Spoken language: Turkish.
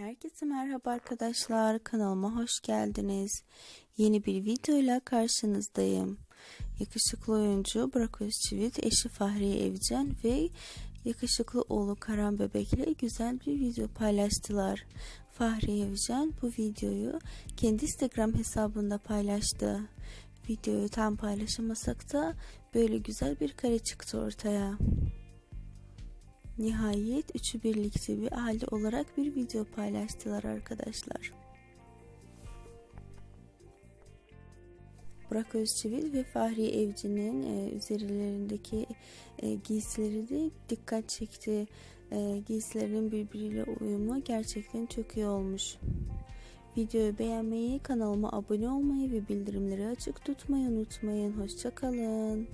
Herkese merhaba arkadaşlar. Kanalıma hoş geldiniz. Yeni bir videoyla karşınızdayım. Yakışıklı oyuncu Burak Özçivit, eşi Fahriye Evcen ve yakışıklı oğlu Karan Bebek ile güzel bir video paylaştılar. Fahriye Evcen bu videoyu kendi Instagram hesabında paylaştı. Videoyu tam paylaşamasak da böyle güzel bir kare çıktı ortaya. Nihayet üçü birlikte bir aile olarak bir video paylaştılar arkadaşlar. Burak Özçivit ve Fahri Evci'nin e, üzerlerindeki e, giysileri de dikkat çekti. E, giysilerin birbiriyle uyumu gerçekten çok iyi olmuş. Videoyu beğenmeyi, kanalıma abone olmayı ve bildirimleri açık tutmayı unutmayın. Hoşçakalın.